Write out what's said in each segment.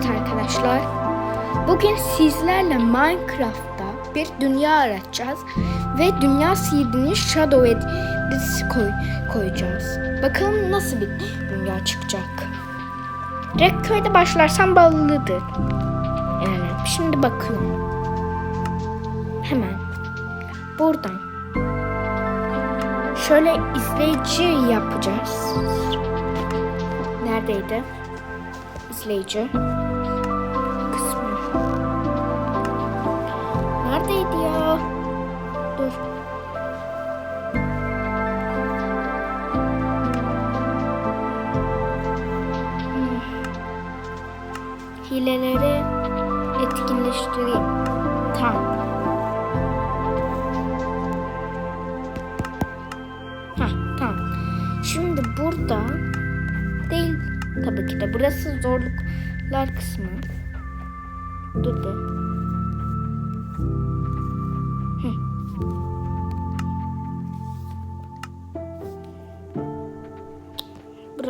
Evet arkadaşlar. Bugün sizlerle Minecraft'ta bir dünya aratacağız ve dünya seedini Shadow Edit'i koy, koyacağız. Bakalım nasıl bir dünya çıkacak. Direkt köyde başlarsam ballıdır. Yani şimdi bakalım. Hemen buradan şöyle izleyici yapacağız. Neredeydi? İzleyici Neredeydi ya? Dur. Hmm. Hileleri etkinleştireyim. Tamam. Heh. Şimdi burada değil tabii ki de. Burası zorluklar kısmı. Dur be.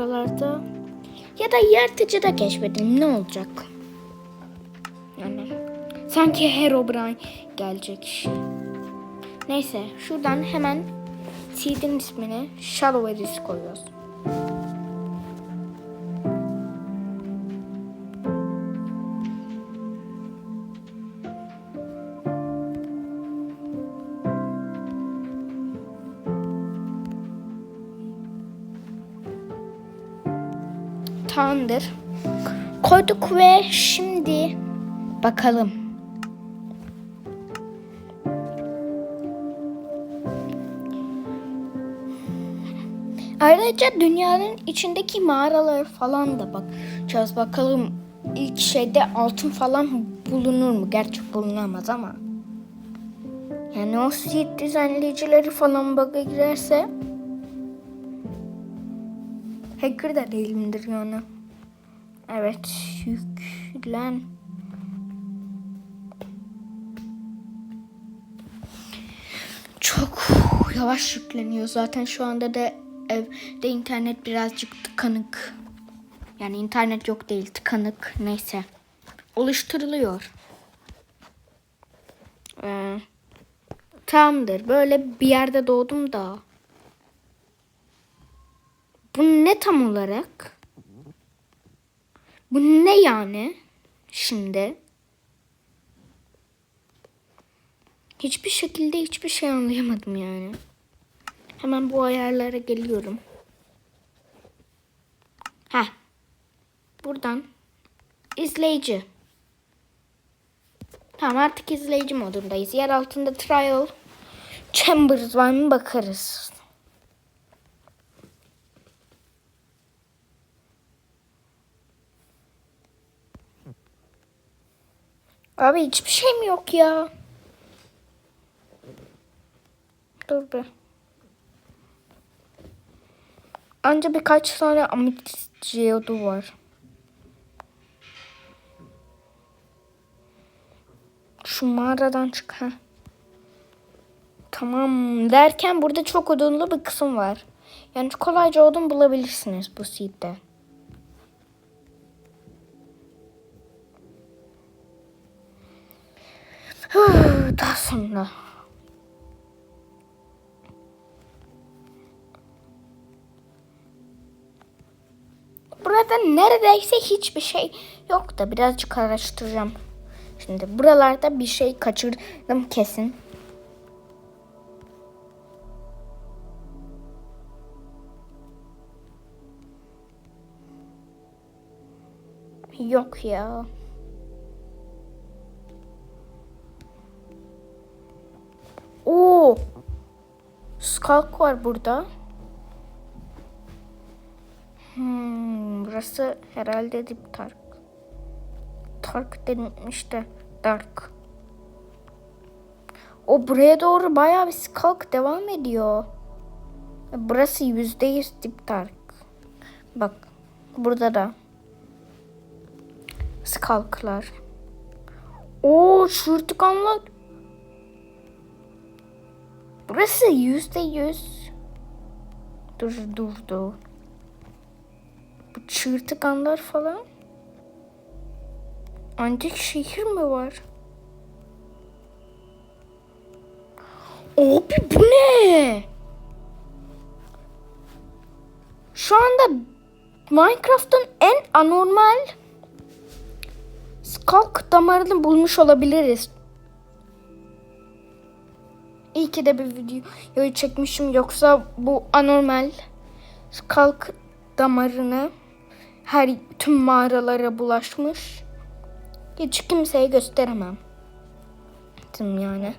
Buralarda ya da yaratıcı da keşfedelim ne olacak? Yani sanki Herobrine gelecek. Neyse şuradan hemen seed'in ismini Shallow Edis koyuyoruz. Tamamdır. Koyduk ve şimdi bakalım. Ayrıca dünyanın içindeki mağaraları falan da bakacağız. Bakalım ilk şeyde altın falan bulunur mu? Gerçi bulunamaz ama. Yani o seed düzenleyicileri falan bug'a girerse hacker da değilimdir yani. Evet yüklen. Çok yavaş yükleniyor zaten şu anda da evde internet birazcık tıkanık. Yani internet yok değil tıkanık neyse. Oluşturuluyor. Ee, tamamdır böyle bir yerde doğdum da. Bu ne tam olarak? Bu ne yani? Şimdi. Hiçbir şekilde hiçbir şey anlayamadım yani. Hemen bu ayarlara geliyorum. Ha. Buradan izleyici. Tamam artık izleyici modundayız. Yer altında trial chambers var mı bakarız. Abi hiçbir şey mi yok ya? Dur be. Anca birkaç tane ametist geodu var. Şu mağaradan çık ha. Tamam derken burada çok odunlu bir kısım var. Yani kolayca odun bulabilirsiniz bu seed'de. Daha sonra. Burada neredeyse hiçbir şey yok da birazcık araştıracağım. Şimdi buralarda bir şey kaçırdım kesin. Yok ya. Skulk var burada. Hmm, burası herhalde Deep Dark. Dark denilmiş de Dark. O buraya doğru bayağı bir Skulk devam ediyor. Burası yüzde yüz Deep Dark. Bak burada da Skulk'lar. Oo şurtukanlar. Burası yüzde yüz. Dur dur dur. Bu çığırtıkanlar falan. Antik şehir mi var? Abi bu ne? Şu anda Minecraft'ın en anormal skalk damarını bulmuş olabiliriz. Ki de bir videoyu çekmişim yoksa bu anormal skalk damarını her tüm mağaralara bulaşmış. Hiç kimseye gösteremem. Tüm yani.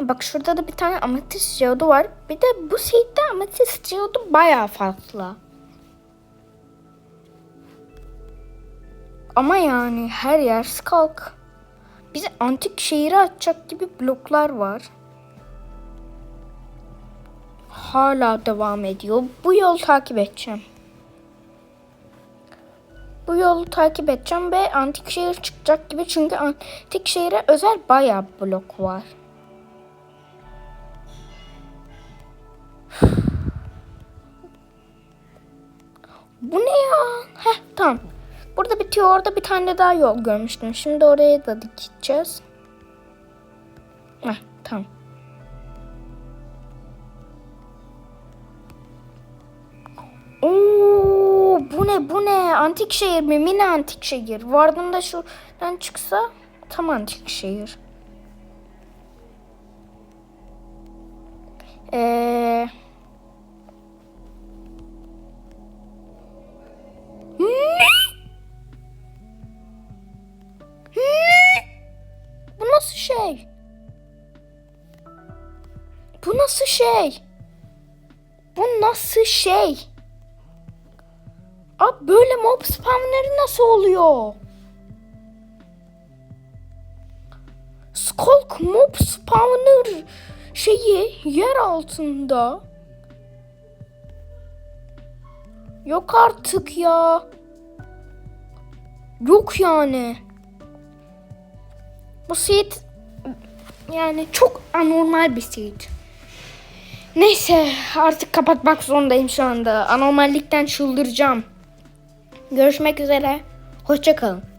Bak şurada da bir tane ametist geodu var. Bir de bu seedde ametist geodu bayağı fazla. Ama yani her yer skalk. Bizi antik şehire atacak gibi bloklar var. Hala devam ediyor. Bu yolu takip edeceğim. Bu yolu takip edeceğim ve antik şehir çıkacak gibi çünkü antik şehire özel bayağı blok var. Bu ne ya? Heh tamam. Burada bitiyor. Orada bir tane daha yol görmüştüm. Şimdi oraya da gideceğiz. Heh tamam. Oo, bu ne bu ne? Antik şehir mi? Mini antik şehir. Vardığında şuradan çıksa tam antik şehir. Eee... şey? Bu nasıl şey? Bu nasıl şey? Abi böyle mob spamları nasıl oluyor? Skulk mob spawner şeyi yer altında. Yok artık ya. Yok yani. Bu seed yani çok anormal bir seed. Neyse artık kapatmak zorundayım şu anda. Anormallikten çıldıracağım. Görüşmek üzere. Hoşçakalın.